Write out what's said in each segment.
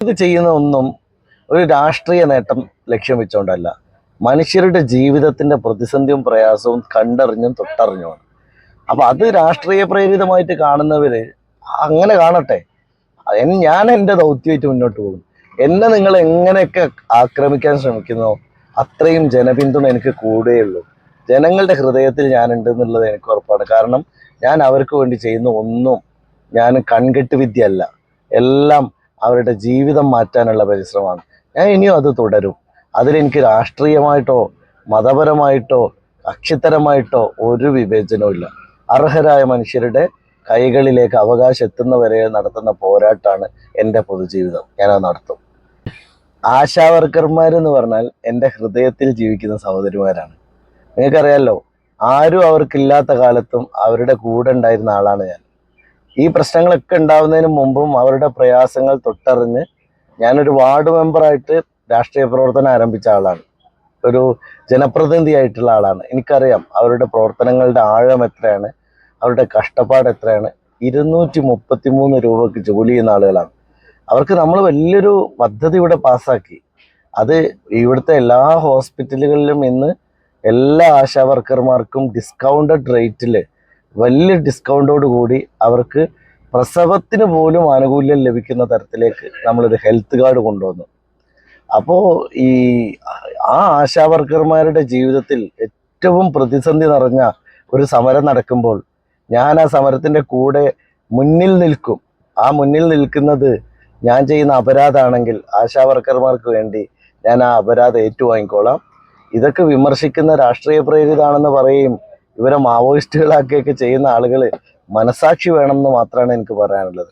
ഇത് ചെയ്യുന്ന ഒന്നും ഒരു രാഷ്ട്രീയ നേട്ടം ലക്ഷ്യം വെച്ചുകൊണ്ടല്ല മനുഷ്യരുടെ ജീവിതത്തിന്റെ പ്രതിസന്ധിയും പ്രയാസവും കണ്ടറിഞ്ഞും തൊട്ടറിഞ്ഞുമാണ്. അപ്പൊ അത് രാഷ്ട്രീയ പ്രേരിതമായിട്ട് കാണുന്നവര് അങ്ങനെ കാണട്ടെ. ഞാൻ എന്റെ ദൗത്യമായിട്ട് മുന്നോട്ട് പോകും എന്നെ നിങ്ങൾ എങ്ങനെയൊക്കെ ആക്രമിക്കാൻ ശ്രമിക്കുന്നോ അത്രയും ജനപിന്തുണ എനിക്ക് കൂടെയുള്ളൂ ജനങ്ങളുടെ ഹൃദയത്തിൽ ഞാനുണ്ട് എന്നുള്ളത് എനിക്ക് ഉറപ്പാണ്. കാരണം ഞാൻ അവർക്ക് വേണ്ടി ചെയ്യുന്ന ഒന്നും ഞാൻ കൺകെട്ട് വിദ്യ അല്ല എല്ലാം അവരുടെ ജീവിതം മാറ്റാനുള്ള പരിശ്രമമാണ്. ഞാൻ ഇനിയും അത് തുടരും. അതിലെനിക്ക് രാഷ്ട്രീയമായിട്ടോ മതപരമായിട്ടോ കക്ഷിത്തരമായിട്ടോ ഒരു വിവേചനവും ഇല്ല. അർഹരായ മനുഷ്യരുടെ കൈകളിലേക്ക് അവകാശം എത്തുന്നവരെ നടത്തുന്ന പോരാട്ടമാണ് എന്റെ പൊതുജീവിതം. ഞാനത് നടത്തും. ആശാവർക്കർമാരെന്ന് പറഞ്ഞാൽ എന്റെ ഹൃദയത്തിൽ ജീവിക്കുന്ന സഹോദരിമാരാണ്. നിങ്ങൾക്കറിയാലോ ആരും അവർക്കില്ലാത്ത കാലത്തും അവരുടെ കൂടെ ഉണ്ടായിരുന്ന ആളാണ് ഞാൻ. ഈ പ്രശ്നങ്ങളൊക്കെ ഉണ്ടാവുന്നതിന് മുമ്പും അവരുടെ പ്രയാസങ്ങൾ തൊട്ടറിഞ്ഞ് ഞാനൊരു വാർഡ് മെമ്പറായിട്ട് രാഷ്ട്രീയ പ്രവർത്തനം ആരംഭിച്ച ആളാണ്. ഒരു ജനപ്രതിനിധിയായിട്ടുള്ള ആളാണ്. എനിക്കറിയാം അവരുടെ പ്രവർത്തനങ്ങളുടെ ആഴം എത്രയാണ് അവരുടെ കഷ്ടപ്പാട് എത്രയാണ്. ഇരുന്നൂറ്റി മുപ്പത്തി മൂന്ന് രൂപക്ക് ജോലി ചെയ്യുന്ന ആളുകളാണ്. അവർക്ക് നമ്മൾ വലിയൊരു പദ്ധതി ഇവിടെ പാസ്സാക്കി. അത് ഇവിടുത്തെ എല്ലാ ഹോസ്പിറ്റലുകളിലും ഇന്ന് എല്ലാ ആശാ വർക്കർമാർക്കും ഡിസ്കൗണ്ടഡ് റേറ്റിൽ വലിയ ഡിസ്കൗണ്ടോട് കൂടി അവർക്ക് പ്രസവത്തിന് പോലും ആനുകൂല്യം ലഭിക്കുന്ന തരത്തിലേക്ക് നമ്മളൊരു ഹെൽത്ത് കാർഡ് കൊണ്ടുവന്നു. അപ്പോൾ ഈ ആ ആശാവർക്കർമാരുടെ ജീവിതത്തിൽ ഏറ്റവും പ്രതിസന്ധി നിറഞ്ഞ ഒരു സമരം നടക്കുമ്പോൾ ഞാൻ ആ സമരത്തിന്റെ കൂടെ മുന്നിൽ നിൽക്കും. ആ മുന്നിൽ നിൽക്കുന്നത് ഞാൻ ചെയ്യുന്ന അപരാധമാണെങ്കിൽ ആശാവർക്കർമാർക്ക് വേണ്ടി ഞാൻ ആ അപരാധം ഏറ്റുവാങ്ങിക്കോളാം. ഇതൊക്കെ വിമർശിക്കുന്ന രാഷ്ട്രീയ പ്രേരിതാണെന്ന് പറയും ഇവരെ മാവോയിസ്റ്റുകളാക്കിയൊക്കെ ചെയ്യുന്ന ആളുകൾ മനസാക്ഷി വേണമെന്ന് മാത്രമാണ് എനിക്ക് പറയാനുള്ളത്.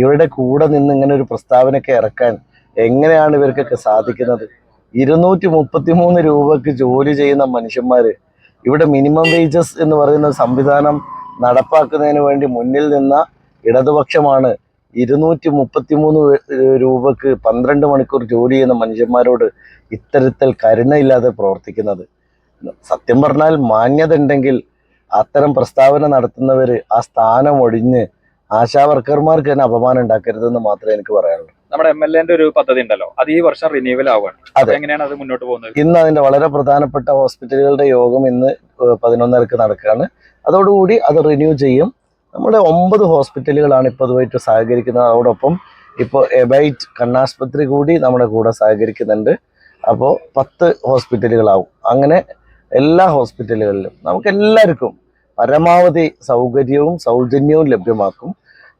ഇവരുടെ കൂടെ നിന്ന് ഇങ്ങനെ ഒരു പ്രസ്താവനയൊക്കെ ഇറക്കാൻ എങ്ങനെയാണ് ഇവർക്കൊക്കെ സാധിക്കുന്നത്? ഇരുന്നൂറ്റി മുപ്പത്തി മൂന്ന് രൂപക്ക് ജോലി ചെയ്യുന്ന മനുഷ്യന്മാർ ഇവിടെ മിനിമം വേജസ് എന്ന് പറയുന്ന സംവിധാനം നടപ്പാക്കുന്നതിന് വേണ്ടി മുന്നിൽ നിന്ന ഇടതുപക്ഷമാണ് ഇരുന്നൂറ്റി മുപ്പത്തി മൂന്ന് രൂപക്ക് പന്ത്രണ്ട് മണിക്കൂർ ജോലി ചെയ്യുന്ന മനുഷ്യന്മാരോട് ഇത്തരത്തിൽ കരുണയില്ലാതെ പ്രവർത്തിക്കുന്നത്. സത്യം പറഞ്ഞാൽ മാന്യത ഉണ്ടെങ്കിൽ അത്തരം പ്രസ്താവന നടത്തുന്നവർ ആ സ്ഥാനം ഒഴിഞ്ഞ് ആശാ വർക്കർമാർക്ക് തന്നെ അപമാനം ഉണ്ടാക്കരുതെന്ന് മാത്രമേ എനിക്ക് പറയാനുള്ളൂ. നമ്മുടെ എം എൽ എന്റെ ഒരു പദ്ധതി ഉണ്ടല്ലോ. അത് ഈ വർഷം റിന്യൂവൽ ആവുകയാണ്. അത്. എങ്ങനെയാണ് അത് മുന്നോട്ട് പോകുന്നത്? ഇന്ന് അതിന്റെ വളരെ പ്രധാനപ്പെട്ട ഹോസ്പിറ്റലുകളുടെ യോഗം ഇന്ന് പതിനൊന്നരക്ക് നടക്കുകയാണ്. അതോടുകൂടി അത് റിന്യൂ ചെയ്യും. നമ്മുടെ ഒമ്പത് ഹോസ്പിറ്റലുകളാണ് ഇപ്പോൾ അതുമായിട്ട് സഹകരിക്കുന്നത്. അതോടൊപ്പം ഇപ്പോൾ എബൈറ്റ് കണ്ണാശുപത്രി കൂടി നമ്മുടെ കൂടെ സഹകരിക്കുന്നുണ്ട്. അപ്പോൾ പത്ത് ഹോസ്പിറ്റലുകളാവും. അങ്ങനെ എല്ലാ ഹോസ്പിറ്റലുകളിലും നമുക്ക് എല്ലാവർക്കും പരമാവധി സൗകര്യവും സൗജന്യവും ലഭ്യമാക്കും.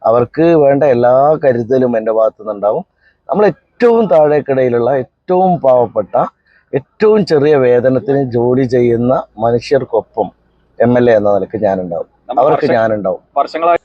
അവർക്ക് വേണ്ട എല്ലാ കരുതലും എന്റെ ഭാഗത്തു നിന്നുണ്ടാവും നമ്മൾ ഏറ്റവും താഴേക്കിടയിലുള്ള ഏറ്റവും പാവപ്പെട്ട ഏറ്റവും ചെറിയ വേതനത്തിന് ജോലി ചെയ്യുന്ന മനുഷ്യർക്കൊപ്പം എം എൽ എ എന്ന നിലയ്ക്ക് ഞാനുണ്ടാവും. അവർക്ക് ഞാനുണ്ടാവും. വർഷങ്ങളായി